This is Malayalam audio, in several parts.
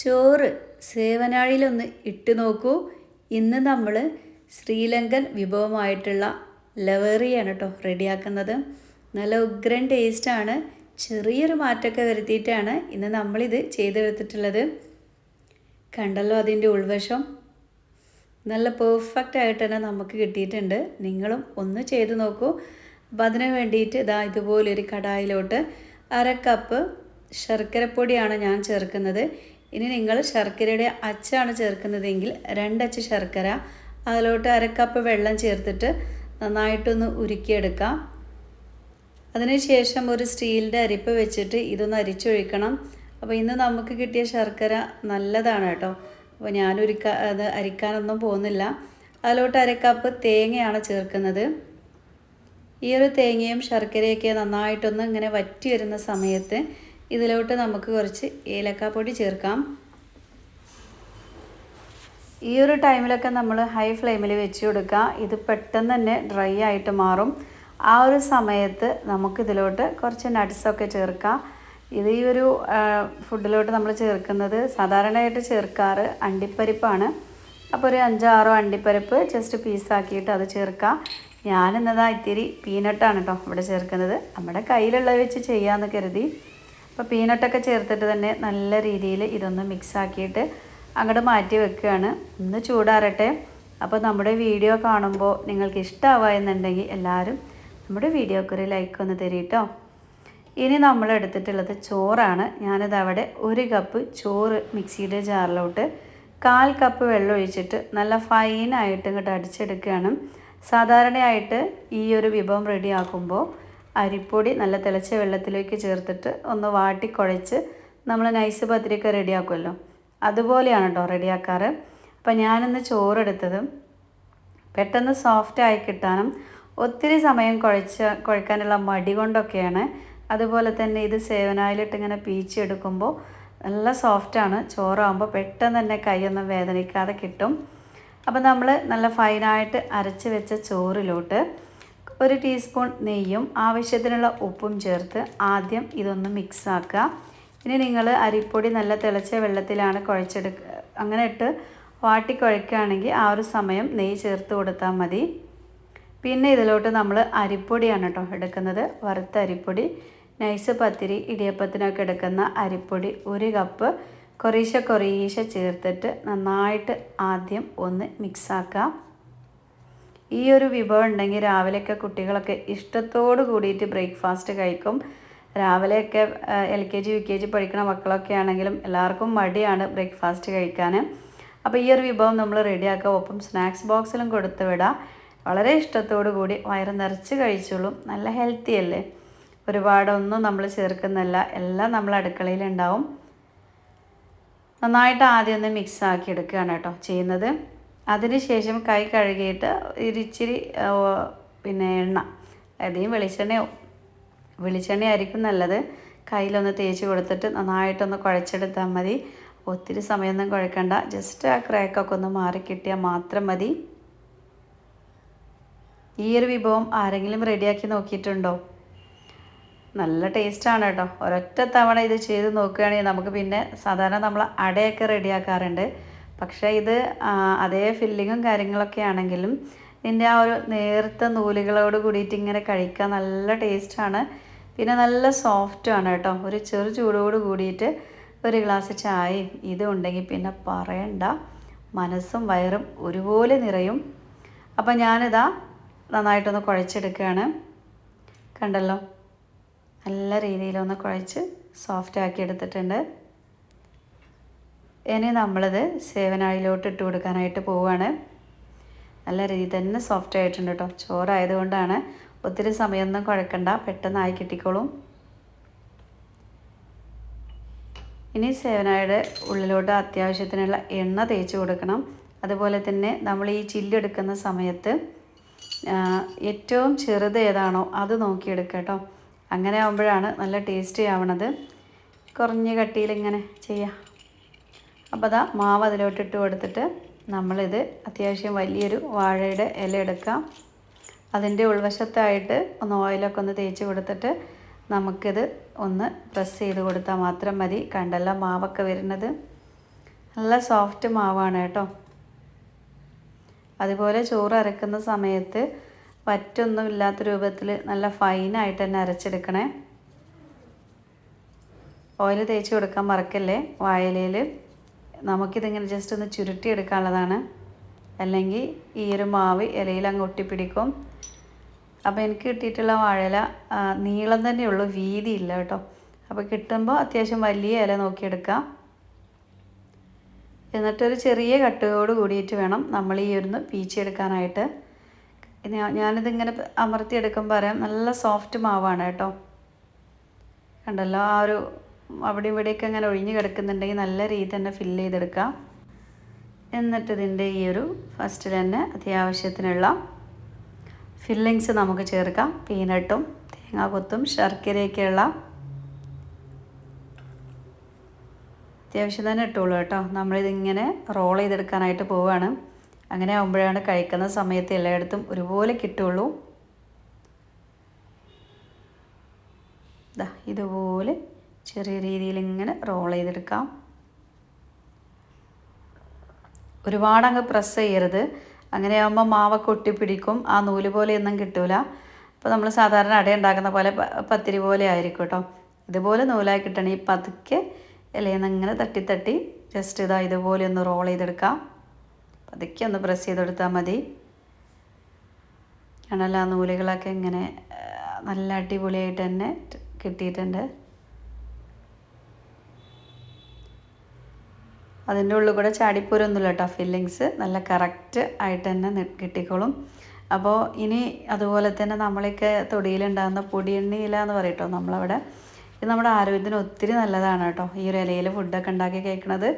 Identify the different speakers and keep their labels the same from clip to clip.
Speaker 1: ചോറ് സേവനാഴിയിലൊന്ന് ഇട്ട് നോക്കൂ. ഇന്ന് നമ്മൾ ശ്രീലങ്കൻ വിഭവമായിട്ടുള്ള ലവേറിയാണ് കേട്ടോ റെഡിയാക്കുന്നത്. നല്ല ഉഗ്രൻ ടേസ്റ്റാണ്. ചെറിയൊരു മാറ്റമൊക്കെ വരുത്തിയിട്ടാണ് ഇന്ന് നമ്മളിത് ചെയ്തെടുത്തിട്ടുള്ളത്. കണ്ടല്ലോ അതിന്റെ ഉൾവശം. നല്ല പെർഫെക്റ്റ് ആയിട്ട് തന്നെ നമുക്ക് കിട്ടിയിട്ടുണ്ട്. നിങ്ങളും ഒന്ന് ചെയ്ത് നോക്കൂ. അപ്പോൾ അതിന് വേണ്ടിയിട്ട് ഇതാ ഇതുപോലൊരു കടായിലോട്ട് അര കപ്പ് ശർക്കരപ്പൊടിയാണ് ഞാൻ ചേർക്കുന്നത്. ഇനി നിങ്ങൾ ശർക്കരയുടെ അച്ചാണ് ചേർക്കുന്നതെങ്കിൽ രണ്ടച്ച് ശർക്കര അതിലോട്ട് അര കപ്പ് വെള്ളം ചേർത്തിട്ട് നന്നായിട്ടൊന്ന് ഉരുക്കിയെടുക്കാം. അതിനുശേഷം ഒരു സ്റ്റീലിന്റെ അരിപ്പ് വെച്ചിട്ട് ഇതൊന്ന് അരിച്ചൊഴിക്കണം. അപ്പോൾ ഇന്ന് നമുക്ക് കിട്ടിയ ശർക്കര നല്ലതാണ് കേട്ടോ. അപ്പോൾ ഞാൻ ഉരുക്ക അത് അരിക്കാനൊന്നും പോകുന്നില്ല. അതിലോട്ട് അര കപ്പ് തേങ്ങയാണ് ചേർക്കുന്നത്. ഈ ഒരു തേങ്ങയും ശർക്കരയൊക്കെ നന്നായിട്ടൊന്ന് ഇങ്ങനെ വറ്റി വരുന്ന സമയത്ത് ഇതിലോട്ട് നമുക്ക് കുറച്ച് ഏലക്കാപ്പൊടി ചേർക്കാം. ഈ ഒരു ടൈമിലൊക്കെ നമ്മൾ ഹൈ ഫ്ലെയിമിൽ വെച്ച് കൊടുക്കുക. ഇത് പെട്ടെന്ന് തന്നെ ഡ്രൈ ആയിട്ട് മാറും. ആ ഒരു സമയത്ത് നമുക്കിതിലോട്ട് കുറച്ച് നട്ട്സൊക്കെ ചേർക്കാം ഇത് ഈ ഒരു ഫുഡിലോട്ട് നമ്മൾ ചേർക്കുന്നത് സാധാരണയായിട്ട് ചേർക്കാറ് അണ്ടിപ്പരിപ്പാണ്. അപ്പോൾ ഒരു അഞ്ചാറോ അണ്ടിപ്പരിപ്പ് ജസ്റ്റ് പീസാക്കിയിട്ട് അത് ചേർക്കാം ഞാനിന്നതാ ഇത്തിരി പീനട്ടാണ് കേട്ടോ ഇവിടെ ചേർക്കുന്നത്. നമ്മുടെ കയ്യിലുള്ളത് വെച്ച് ചെയ്യാമെന്ന് കരുതി. അപ്പോൾ പീനട്ടൊക്കെ ചേർത്തിട്ട് തന്നെ നല്ല രീതിയിൽ ഇതൊന്ന് മിക്സ് ആക്കിയിട്ട് അങ്ങോട്ട് മാറ്റി വെക്കുകയാണ്. ഒന്ന് ചൂടാറട്ടെ. അപ്പോൾ നമ്മുടെ വീഡിയോ കാണുമ്പോൾ നിങ്ങൾക്ക് ഇഷ്ടമാവുകയെന്നുണ്ടെങ്കിൽ എല്ലാവരും നമ്മുടെ വീഡിയോക്ക് ഒരു ലൈക്ക് ഒന്ന് തരീട്ടോ ഇനി നമ്മൾ എടുത്തിട്ടുള്ളത് ചോറാണ്. ഞാനിത് അവിടെ ഒരു കപ്പ് ചോറ് മിക്സിയുടെ ജാറിലോട്ട് കാൽ കപ്പ് വെള്ളം ഒഴിച്ചിട്ട് നല്ല ഫൈനായിട്ട് ഇങ്ങോട്ട് അടിച്ചെടുക്കുകയാണ്. സാധാരണയായിട്ട് ഈ ഒരു വിഭവം റെഡിയാക്കുമ്പോൾ അരിപ്പൊടി നല്ല തിളച്ച വെള്ളത്തിലേക്ക് ചേർത്തിട്ട് ഒന്ന് വാട്ടി കുഴച്ച് നമ്മൾ നൈസ് പത്തിരിയൊക്കെ റെഡിയാക്കുമല്ലോ. അതുപോലെയാണ് കേട്ടോ റെഡിയാക്കാറ്. അപ്പം ഞാനിന്ന് ചോറെടുത്തത് പെട്ടെന്ന് സോഫ്റ്റായി കിട്ടാനും ഒത്തിരി സമയം കുഴച്ച കുഴക്കാനുള്ള മടി കൊണ്ടൊക്കെയാണ്. അതുപോലെ തന്നെ ഇത് സേവനായിലിട്ട് ഇങ്ങനെ പീച്ചെടുക്കുമ്പോൾ നല്ല സോഫ്റ്റാണ് ചോറാകുമ്പോൾ പെട്ടെന്ന് തന്നെ കൈയൊന്നും വേദനിക്കാതെ കിട്ടും. അപ്പം നമ്മൾ നല്ല ഫൈനായിട്ട് അരച്ച് വെച്ച ചോറിലോട്ട് ഒരു ടീസ്പൂൺ നെയ്യും ആവശ്യത്തിനുള്ള ഉപ്പും ചേർത്ത് ആദ്യം ഇതൊന്ന് മിക്സ് ആക്കുക. ഇനി നിങ്ങൾ അരിപ്പൊടി നല്ല തിളച്ച വെള്ളത്തിലാണ് കുഴച്ചെടുക്ക അങ്ങനെ ഇട്ട് വാട്ടി കുഴക്കുകയാണെങ്കിൽ ആ ഒരു സമയം നെയ്യ് ചേർത്ത് കൊടുത്താൽ മതി. പിന്നെ ഇതിലോട്ട് നമ്മൾ അരിപ്പൊടിയാണ് കേട്ടോ എടുക്കുന്നത്. വറുത്ത അരിപ്പൊടി നൈസ് പത്തിരി ഇടിയപ്പത്തിനൊക്കെ എടുക്കുന്ന അരിപ്പൊടി ഒരു കപ്പ് കൊറീശ കൊറീശ ചേർത്തിട്ട് നന്നായിട്ട് ആദ്യം ഒന്ന് മിക്സാക്കാം ഈ ഒരു വിഭവം ഉണ്ടെങ്കിൽ രാവിലെയൊക്കെ കുട്ടികളൊക്കെ ഇഷ്ടത്തോട് കൂടിയിട്ട് ബ്രേക്ക്ഫാസ്റ്റ് കഴിക്കും. രാവിലെയൊക്കെ L K G U K G പഠിക്കുന്ന മക്കളൊക്കെ ആണെങ്കിലും എല്ലാവർക്കും മടിയാണ് ബ്രേക്ക്ഫാസ്റ്റ് കഴിക്കാൻ അപ്പോൾ ഈ ഒരു വിഭവം നമ്മൾ റെഡിയാക്കുക ഒപ്പം സ്നാക്സ് ബോക്സിലും കൊടുത്തു വിടാം. വളരെ ഇഷ്ടത്തോടു കൂടി വയറ് നിറച്ച് കഴിച്ചോളും. നല്ല ഹെൽത്തി അല്ലേ? ഒരുപാടൊന്നും നമ്മൾ ചേർക്കുന്നില്ല. എല്ലാം നമ്മൾ അടുക്കളയിൽ ഉണ്ടാവും നന്നായിട്ട് ആദ്യം ഒന്ന് മിക്സ് ആക്കി എടുക്കുകയാണ് കേട്ടോ ചെയ്യുന്നത്. അതിനുശേഷം കൈ കഴുകിയിട്ട് ഇരിച്ചിരി പിന്നെ എണ്ണ. അധികം വെളിച്ചെണ്ണയോ വെളിച്ചെണ്ണ ആയിരിക്കും നല്ലത്. കയ്യിലൊന്ന് തേച്ച് കൊടുത്തിട്ട് നന്നായിട്ടൊന്ന് കുഴച്ചെടുത്താൽ മതി. ഒത്തിരി സമയമൊന്നും കുഴക്കണ്ട. ജസ്റ്റ് ആ ക്രാക്കൊക്കെ ഒന്ന് മാറി കിട്ടിയാൽ മാത്രം മതി. ഈ ഒരു വിഭവം ആരെങ്കിലും റെഡിയാക്കി നോക്കിയിട്ടുണ്ടോ? നല്ല ടേസ്റ്റാണ് കേട്ടോ. ഒരൊറ്റ തവണ ഇത് ചെയ്ത് നോക്കുകയാണെങ്കിൽ നമുക്ക് പിന്നെ സാധാരണ നമ്മൾ അടയൊക്കെ റെഡിയാക്കാറുണ്ട്. പക്ഷേ ഇത് അതേ ഫില്ലിങ്ങും കാര്യങ്ങളൊക്കെ ആണെങ്കിലും ഇതിന്റെ ആ ഒരു നേർത്ത നൂലുകളോട് കൂടിയിട്ട് ഇങ്ങനെ കഴിക്കാൻ നല്ല ടേസ്റ്റാണ് പിന്നെ നല്ല സോഫ്റ്റാണ് കേട്ടോ. ഒരു ചെറു ചൂടോട് കൂടിയിട്ട് ഒരു ഗ്ലാസ് ചായയും ഇതും ഉണ്ടെങ്കിൽ പിന്നെ പറയണ്ട. മനസ്സും വയറും ഒരുപോലെ നിറയും. അപ്പം ഞാനിതാ നന്നായിട്ടൊന്ന് കുഴച്ചെടുക്കുകയാണ്. കണ്ടല്ലോ? നല്ല രീതിയിലൊന്ന് കുഴച്ച് സോഫ്റ്റ് ആക്കി എടുത്തിട്ടുണ്ട്. ഇനി നമ്മളിത് സേവനായിലോട്ട് ഇട്ട് കൊടുക്കാനായിട്ട് പോവുകയാണ് നല്ല രീതി തന്നെ സോഫ്റ്റ് ആയിട്ടുണ്ട് കേട്ടോ ചോറായതുകൊണ്ടാണ് ഒത്തിരി സമയമൊന്നും കുഴക്കണ്ട. പെട്ടെന്നായി കിട്ടിക്കോളും. ഇനി സേവനായുടെ ഉള്ളിലോട്ട് അത്യാവശ്യത്തിനുള്ള എണ്ണ തേച്ച് കൊടുക്കണം. അതുപോലെ തന്നെ നമ്മൾ ഈ ചില്ലെടുക്കുന്ന സമയത്ത് ഏറ്റവും ചെറുത് ഏതാണോ അത് നോക്കിയെടുക്കുക കേട്ടോ അങ്ങനെ ആകുമ്പോഴാണ് നല്ല ടേസ്റ്റി ആവണത്. കുറഞ്ഞ കട്ടിയിൽ ഇങ്ങനെ ചെയ്യാം. അപ്പോൾ അതാ മാവ് അതിലോട്ട് ഇട്ട് കൊടുത്തിട്ട് നമ്മളിത് അത്യാവശ്യം വലിയൊരു വാഴയുടെ ഇല എടുക്കാം. അതിന്റെ ഉൾവശത്തായിട്ട് ഒന്ന് ഓയിലൊക്കെ ഒന്ന് തേച്ച് കൊടുത്തിട്ട് നമുക്കിത് ഒന്ന് പ്രസ് ചെയ്ത് കൊടുത്താൽ മാത്രം മതി. കണ്ടല്ല മാവൊക്കെ വരുന്നത്. നല്ല സോഫ്റ്റ് മാവാണ് കേട്ടോ. അതുപോലെ ചോറ് അരക്കുന്ന സമയത്ത് വറ്റൊന്നും ഇല്ലാത്ത രൂപത്തിൽ നല്ല ഫൈനായിട്ട് തന്നെ അരച്ചെടുക്കണേ. ഓയിൽ തേച്ച് കൊടുക്കാൻ മറക്കല്ലേ വാഴയിലയിൽ? നമുക്കിതിങ്ങനെ ജസ്റ്റ് ഒന്ന് ചുരുട്ടിയെടുക്കാനുള്ളതാണ്. അല്ലെങ്കിൽ ഈ ഒരു മാവ് ഇലയിൽ അങ്ങ് ഒട്ടിപ്പിടിക്കും. അപ്പോൾ എനിക്ക് കിട്ടിയിട്ടുള്ള വാഴയില നീളം തന്നെയുള്ളൂ വീതി ഇല്ല കേട്ടോ. അപ്പോൾ കിട്ടുമ്പോൾ അത്യാവശ്യം വലിയ ഇല നോക്കിയെടുക്കാം. എന്നിട്ടൊരു ചെറിയ കട്ടുകയോട് കൂടിയിട്ട് വേണം നമ്മൾ ഈ ഒരുന്ന് പീച്ചെടുക്കാനായിട്ട്. ഞാനിതിങ്ങനെ അമർത്തിയെടുക്കുമ്പോൾ പറയാം നല്ല സോഫ്റ്റ് മാവാണ് കേട്ടോ. കണ്ടല്ലോ ആ ഒരു അവിടെ ഇവിടെയൊക്കെ അങ്ങനെ ഒഴിഞ്ഞ് കിടക്കുന്നുണ്ടെങ്കിൽ നല്ല രീതി തന്നെ ഫില്ല് ചെയ്തെടുക്കാം. എന്നിട്ട് ഇതിന്റെ ഈ ഒരു ഫസ്റ്റ് തന്നെ അത്യാവശ്യത്തിനുള്ള ഫില്ലിങ്സ് നമുക്ക് ചേർക്കാം. പീനട്ടും തേങ്ങാക്കൊത്തും ശർക്കരയൊക്കെയുള്ള അത്യാവശ്യം തന്നെ ഇട്ടുള്ളൂ കേട്ടോ. നമ്മളിതിങ്ങനെ റോൾ ചെയ്തെടുക്കാനായിട്ട് പോവുകയാണ് അങ്ങനെ ആകുമ്പോഴാണ് കഴിക്കുന്ന സമയത്ത് എല്ലായിടത്തും ഒരുപോലെ കിട്ടുള്ളൂ. ഇതുപോലെ ചെറിയ രീതിയിൽ ഇങ്ങനെ റോൾ ചെയ്തെടുക്കാം. ഒരുപാട് അങ്ങ് പ്രസ് ചെയ്യരുത്. അങ്ങനെ ആകുമ്പോൾ മാവൊക്കെ ഒട്ടിപ്പിടിക്കും. ആ നൂൽ പോലെയൊന്നും കിട്ടൂല. അപ്പോൾ നമ്മൾ സാധാരണ അട ഉണ്ടാക്കുന്ന പോലെ പത്തിരി പോലെ ആയിരിക്കും കേട്ടോ ഇതുപോലെ നൂലായി കിട്ടണമെങ്കിൽ പതുക്കെ ഇലയിൽ ഇങ്ങനെ തട്ടി തട്ടി ജസ്റ്റ് ഇതാ ഇതുപോലെ ഒന്ന് റോൾ ചെയ്തെടുക്കാം. പതുക്കെ ഒന്ന് പ്രസ് ചെയ്തെടുത്താൽ മതി. ആണല്ലോ ആ നൂലുകളൊക്കെ ഇങ്ങനെ നല്ല അടിപൊളിയായിട്ട് തന്നെ കിട്ടിയിട്ടുണ്ട്. അതിന്റെ ഉള്ളിൽ കൂടെ ചാടിപ്പോരൊന്നുമില്ല കേട്ടോ. ഫില്ലിങ്സ് നല്ല കറക്റ്റ് ആയിട്ട് തന്നെ കിട്ടിക്കോളും. അപ്പോൾ ഇനി അതുപോലെ തന്നെ നമ്മളൊക്കെ തൊടിയിലുണ്ടാകുന്ന പൊടിയെണ്ണയില എന്ന് പറയട്ടോ നമ്മളവിടെ. ഇത് നമ്മുടെ ആരോഗ്യത്തിന് ഒത്തിരി നല്ലതാണ് കേട്ടോ. ഈ ഒരു ഇലയിൽ ഫുഡൊക്കെ ഉണ്ടാക്കി കഴിക്കണത്.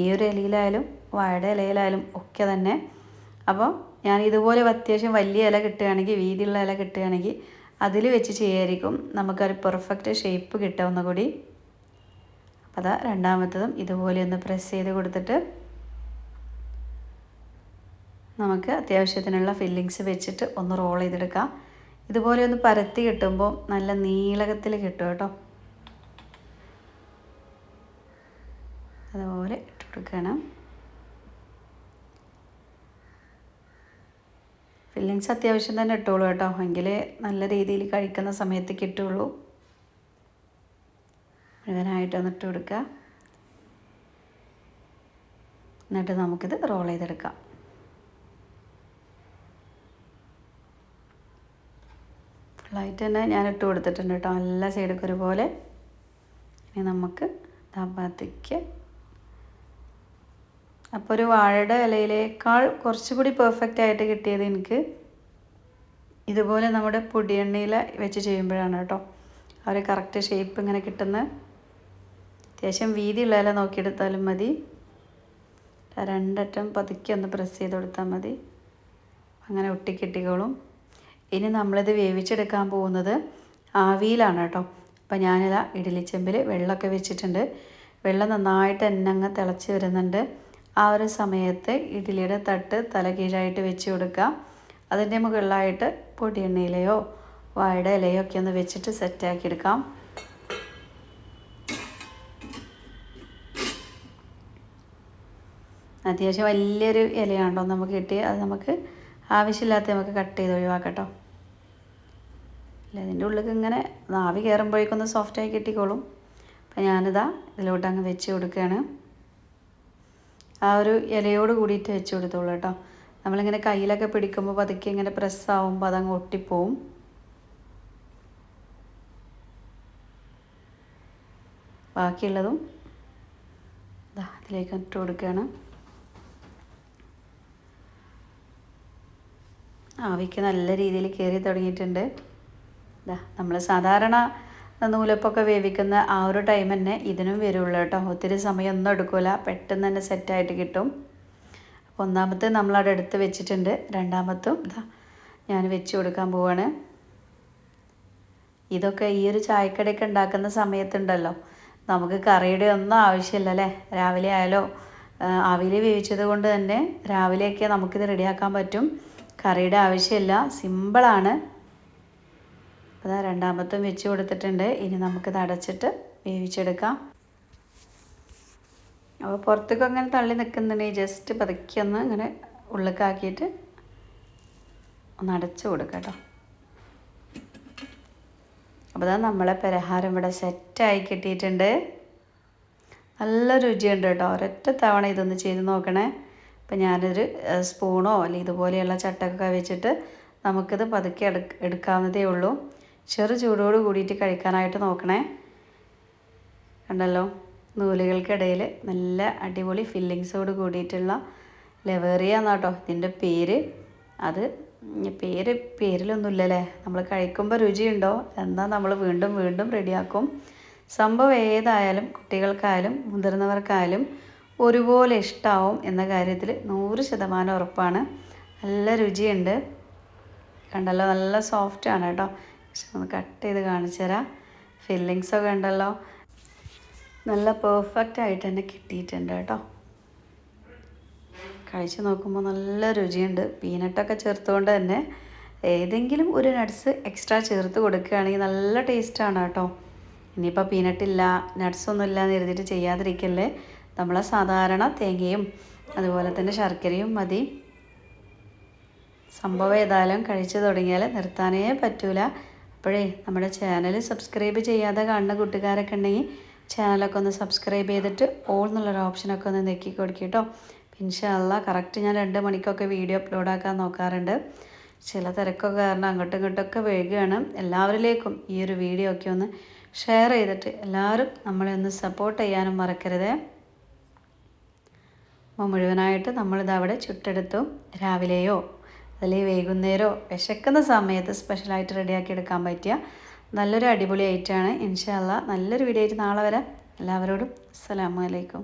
Speaker 1: ഈ ഒരു ഇലയിലായാലും വാഴയുടെ ഇലയിലായാലും ഒക്കെ തന്നെ. അപ്പോൾ ഞാൻ ഇതുപോലെ അത്യാവശ്യം വലിയ ഇല കിട്ടുകയാണെങ്കിൽ വീതിയുള്ള ഇല കിട്ടുകയാണെങ്കിൽ അതിൽ വെച്ച് ചെയ്യായിരിക്കും. നമുക്കൊരു പെർഫെക്റ്റ് ഷേപ്പ് കിട്ടാവുന്ന ഒന്നുകൂടി അപ്പോൾ അതാ രണ്ടാമത്തതും ഇതുപോലെ ഒന്ന് പ്രസ് ചെയ്ത് കൊടുത്തിട്ട് നമുക്ക് അത്യാവശ്യത്തിനുള്ള ഫില്ലിങ്സ് വെച്ചിട്ട് ഒന്ന് റോൾ ചെയ്തെടുക്കാം. ഇതുപോലെ ഒന്ന് പരത്തി കിട്ടുമ്പോൾ നല്ല നീളകത്തിൽ കിട്ടും കേട്ടോ. അതുപോലെ ഇട്ട് കൊടുക്കണം. ഫില്ലിങ്സ് അത്യാവശ്യം തന്നെ ഇട്ടോളൂ കേട്ടോ. എങ്കിലേ നല്ല രീതിയിൽ കഴിക്കുന്ന സമയത്ത് കിട്ടുള്ളൂ മുഴുവനായിട്ടൊന്ന് ഇട്ട് കൊടുക്കുക. എന്നിട്ട് നമുക്കിത് റോൾ ചെയ്തെടുക്കാം. ഫുള്ളായിട്ട് തന്നെ ഞാൻ ഇട്ട് കൊടുത്തിട്ടുണ്ട് കേട്ടോ. എല്ലാ സൈഡൊക്കെ ഒരുപോലെ. ഇനി നമുക്ക് ദാപത്തിക്ക് അപ്പോൾ ഒരു വാഴയുടെ ഇലയിലേക്കാൾ കുറച്ചുകൂടി പെർഫെക്റ്റ് ആയിട്ട് കിട്ടിയത് എനിക്ക് ഇതുപോലെ നമ്മുടെ പൊടിയെണ്ണയിൽ വെച്ച് ചെയ്യുമ്പോഴാണ് കേട്ടോ. ആ ഒരു കറക്റ്റ് ഷേപ്പ് ഇങ്ങനെ കിട്ടുന്നത്. അത്യാവശ്യം വീതിയുള്ള ഇല നോക്കിയെടുത്താലും മതി. രണ്ടറ്റം പതുക്കി ഒന്ന് പ്രസ് ചെയ്ത് കൊടുത്താൽ മതി. അങ്ങനെ ഒട്ടിക്കിട്ടിക്കോളും. ഇനി നമ്മളിത് വേവിച്ചെടുക്കാൻ പോകുന്നത് ആവിയിലാണ് കേട്ടോ. അപ്പം ഞാനിതാ ഇഡലിച്ചെമ്പിൽ വെള്ളമൊക്കെ വെച്ചിട്ടുണ്ട്. വെള്ളം നന്നായിട്ട് എന്നങ്ങ് തിളച്ച് വരുന്നുണ്ട്. ആ ഒരു സമയത്ത് ഇഡ്ഡലിയുടെ തട്ട് തലകീഴായിട്ട് വെച്ച് കൊടുക്കുക. അതിന്റെ മുകളിലായിട്ട് പൊടിയെണ്ണയിലയോ വാഴയുടെ ഇലയോ ഒക്കെ ഒന്ന് വെച്ചിട്ട് സെറ്റാക്കി അത്യാവശ്യം വലിയൊരു ഇലയാണല്ലോ നമുക്ക് കിട്ടി അത് നമുക്ക് ആവശ്യമില്ലാത്ത നമുക്ക് കട്ട് ചെയ്ത് ഒഴിവാക്കട്ടോ. അല്ല അതിന്റെ ഉള്ളിൽ ഇങ്ങനെ നാവി കയറുമ്പോഴേക്കൊന്ന് സോഫ്റ്റായി കിട്ടിക്കോളും. അപ്പം ഞാനിതാ ഇതിലോട്ട് അങ്ങ് വെച്ച് കൊടുക്കുകയാണ്. ആ ഒരു ഇലയോട് കൂടിയിട്ട് വെച്ച് കൊടുത്തോളൂ കേട്ടോ. നമ്മളിങ്ങനെ കയ്യിലൊക്കെ പിടിക്കുമ്പോൾ പതുക്കെ ഇങ്ങനെ പ്രസ് ആവുമ്പോൾ അതങ്ങ് ഒട്ടിപ്പോവും. ബാക്കിയുള്ളതും അതിലേക്ക് ഇട്ട് കൊടുക്കുകയാണ്. ആവിക്ക് നല്ല രീതിയിൽ കയറി തുടങ്ങിയിട്ടുണ്ട്. ഇതാ നമ്മൾ സാധാരണ നൂലപ്പൊക്കെ വേവിക്കുന്ന ആ ഒരു ടൈം തന്നെ ഇതിനും വരുള്ളൂ കേട്ടോ. ഒത്തിരി സമയമൊന്നും എടുക്കില്ല പെട്ടെന്ന് തന്നെ സെറ്റായിട്ട് കിട്ടും. അപ്പോൾ ഒന്നാമത്തെ നമ്മളവിടെ എടുത്ത് വെച്ചിട്ടുണ്ട്. രണ്ടാമത്തും ഇതാ ഞാൻ വെച്ച് കൊടുക്കാൻ പോവാണ്. ഇതൊക്കെ ഈ ഒരു ചായക്കടയൊക്കെ ഉണ്ടാക്കുന്ന സമയത്തുണ്ടല്ലോ. നമുക്ക് കറിയുടെ ഒന്നും ആവശ്യമില്ല അല്ലേ? രാവിലെ ആയാലോ ആവിയിൽ വേവിച്ചത് കൊണ്ട് തന്നെ രാവിലെയൊക്കെ നമുക്കിത് റെഡിയാക്കാൻ പറ്റും. കറിയുടെ ആവശ്യമില്ല. സിമ്പിളാണ് അപ്പോൾ രണ്ടാമത്തും വെച്ച് കൊടുത്തിട്ടുണ്ട്. ഇനി നമുക്കിത് അടച്ചിട്ട് വേവിച്ചെടുക്കാം. അപ്പോൾ പുറത്തേക്ക് അങ്ങനെ തള്ളി നിൽക്കുന്നുണ്ടെങ്കിൽ ജസ്റ്റ് പതുക്കി ഒന്ന് ഇങ്ങനെ ഉള്ളിക്കാക്കിയിട്ട് ഒന്ന് അടച്ചു കൊടുക്കാം കേട്ടോ. അപ്പോൾ ഇതാ നമ്മളെ പലഹാരം ഇവിടെ സെറ്റായി കിട്ടിയിട്ടുണ്ട്. നല്ല രുചിയുണ്ട് കേട്ടോ. ഒരൊറ്റ തവണ ഇതൊന്ന് ചെയ്ത് നോക്കണേ. അപ്പം ഞാനൊരു സ്പൂണോ അല്ലെങ്കിൽ ഇതുപോലെയുള്ള ചട്ടൊക്കെ വെച്ചിട്ട് നമുക്കിത് പതുക്കെ എടു എടുക്കാവുന്നതേ ഉള്ളൂ. ചെറു ചൂടോട് കൂടിയിട്ട് കഴിക്കാനായിട്ട് നോക്കണേ. കണ്ടല്ലോ? നൂലുകൾക്കിടയിൽ നല്ല അടിപൊളി ഫില്ലിങ്സോട് കൂടിയിട്ടുള്ള ലെവേറിയ എന്നാട്ടോ ഇതിന്റെ പേര്. അത് പേര് പേരിലൊന്നുമില്ലല്ലേ? നമ്മൾ കഴിക്കുമ്പോൾ രുചിയുണ്ടോ? എന്നാൽ നമ്മൾ വീണ്ടും വീണ്ടും റെഡിയാക്കും. സംഭവം ഏതായാലും കുട്ടികൾക്കായാലും മുതിർന്നവർക്കായാലും ഒരുപോലെ ഇഷ്ടമാവും എന്ന കാര്യത്തിൽ നൂറ് ശതമാനം ഉറപ്പാണ്. നല്ല രുചിയുണ്ട്. കണ്ടല്ലോ നല്ല സോഫ്റ്റ് ആണ് കേട്ടോ. പക്ഷെ ഒന്ന് കട്ട് ചെയ്ത് കാണിച്ചു തരാം. ഫില്ലിങ്സൊക്കെ ഉണ്ടല്ലോ. നല്ല പെർഫെക്റ്റ് ആയിട്ട് തന്നെ കിട്ടിയിട്ടുണ്ട് കേട്ടോ. കഴിച്ചു നോക്കുമ്പോൾ നല്ല രുചിയുണ്ട്. പീനട്ടൊക്കെ ചേർത്തുകൊണ്ട് തന്നെ ഏതെങ്കിലും ഒരു നട്ട്സ് എക്സ്ട്രാ ചേർത്ത് കൊടുക്കുകയാണെങ്കിൽ നല്ല ടേസ്റ്റാണ് കേട്ടോ. ഇനിയിപ്പോൾ പീനട്ടില്ല നട്ട്സൊന്നും ഇല്ല എന്ന് എഴുതിയിട്ട് ചെയ്യാതിരിക്കല്ലേ? നമ്മളെ സാധാരണ തേങ്ങയും അതുപോലെ തന്നെ ശർക്കരയും മതി. സംഭവം ഏതായാലും കഴിച്ചു തുടങ്ങിയാൽ നിർത്താനേ പറ്റൂല. അപ്പോഴേ നമ്മുടെ ചാനൽ സബ്സ്ക്രൈബ് ചെയ്യാതെ കാണുന്ന കൂട്ടുകാരൊക്കെ ഉണ്ടെങ്കിൽ ചാനലൊക്കെ ഒന്ന് സബ്സ്ക്രൈബ് ചെയ്തിട്ട് ഓൾ എന്നുള്ളൊരു ഓപ്ഷനൊക്കെ ഒന്ന് നെക്കി കൊടുക്കുക കേട്ടോ. ഇൻഷാല്ല കറക്റ്റ് ഞാൻ രണ്ട് മണിക്കൊക്കെ വീഡിയോ അപ്ലോഡ് ആക്കാൻ നോക്കാറുണ്ട്. ചില തിരക്കൊക്കെ കാരണം അങ്ങോട്ടും ഇങ്ങോട്ടൊക്കെ വേഗമാണ് എല്ലാവരിലേക്കും ഈ ഒരു വീഡിയോ ഒക്കെ ഒന്ന് ഷെയർ ചെയ്തിട്ട് എല്ലാവരും നമ്മളെ ഒന്ന് സപ്പോർട്ട് ചെയ്യാനും മറക്കരുതേ. അപ്പോൾ മുഴുവനായിട്ട് നമ്മളിത് അവിടെ ചുട്ടെടുത്തു. രാവിലെയോ അല്ലെങ്കിൽ വൈകുന്നേരമോ വിശക്കുന്ന സമയത്ത് സ്പെഷ്യലായിട്ട് റെഡിയാക്കി എടുക്കാൻ പറ്റിയ നല്ലൊരു അടിപൊളി ഐറ്റമാണ് ഇൻഷാല്ല നല്ലൊരു വീഡിയോ ആയിട്ട് നാളെ വരാം. എല്ലാവരോടും അസ്സാം അലൈക്കും.